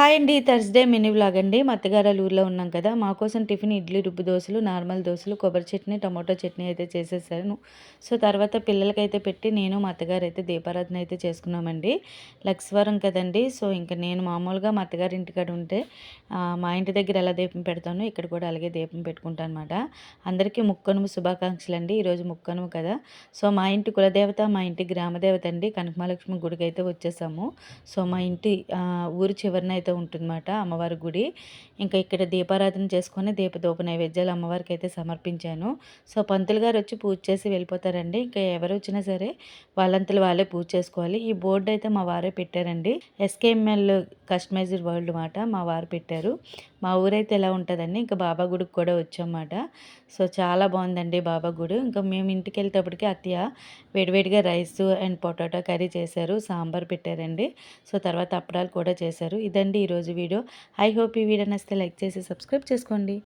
Hi అండి Thursday mini vlog అండి. మా ఊర్లో ఉన్నాం కదా మా కోసం టిఫిన్ ఇడ్లీ రుబ్బు దోశలు నార్మల్ దోశలు కొబ్బరి చట్నీ టమాటో చట్నీ అయితే చేసేసాను. సో తర్వాత పిల్లలకైతే పెట్టి నేను మా అత్తగారు అయితే దీపారాధన అయితే చేసుకున్నామండి. లక్స్వరం కదండి సో ఇంకా నేను మామూలుగా మా అత్తగారి ఇంటికాడ ఉంటే మా ఇంటి దగ్గర ఎలా దీపం పెడతాను ఇక్కడ కూడా అలాగే దీపం పెట్టుకుంటాను అనమాట అందరికీ ముక్కనుము శుభాకాంక్షలు అండి ఈరోజు ముక్కనుము కదా. సో మా ఇంటి కులదేవత మా ఇంటి గ్రామదేవత అండి కనకమహాలక్ష్మి గుడికి అయితే వచ్చేసాము. సో మా ఇంటి ఊరు చివరిన అయితే ఉంటుందన్నమాట అమ్మవారి గుడి. ఇంకా ఇక్కడ దీపారాధన చేసుకొని దీపదోప నైవేద్యాలు అమ్మవారికి అయితే సమర్పించాను. సో పంతులు గారు వచ్చి పూజ చేసి వెళ్ళిపోతారండి. ఇంకా ఎవరు వచ్చినా సరే వాళ్ళంతలు వాళ్ళే పూజ చేసుకోవాలి. ఈ బోర్డు అయితే మా వారే పెట్టారండి. ఎస్కేఎంఎల్ కస్టమైజ్డ్ వరల్డ్ మాట మా వారు పెట్టారు. మా ఊరైతే ఎలా ఉంటుందండి ఇంకా బాబా గుడికి కూడా వచ్చామాట సో చాలా బాగుందండి బాబా గుడి. ఇంకా మేము ఇంటికి వెళ్తేప్పటికి అత్తయ్య వేడివేడిగా రైస్ అండ్ పొటాటో కర్రీ చేశారు సాంబార్ పెట్టారండి. సో తర్వాత అప్పడాలు కూడా చేశారు. ఇదండి ఈరోజు వీడియో. ఐ హోప్ ఈ వీడియో నచ్చితే లైక్ చేసి సబ్స్క్రైబ్ చేసుకోండి.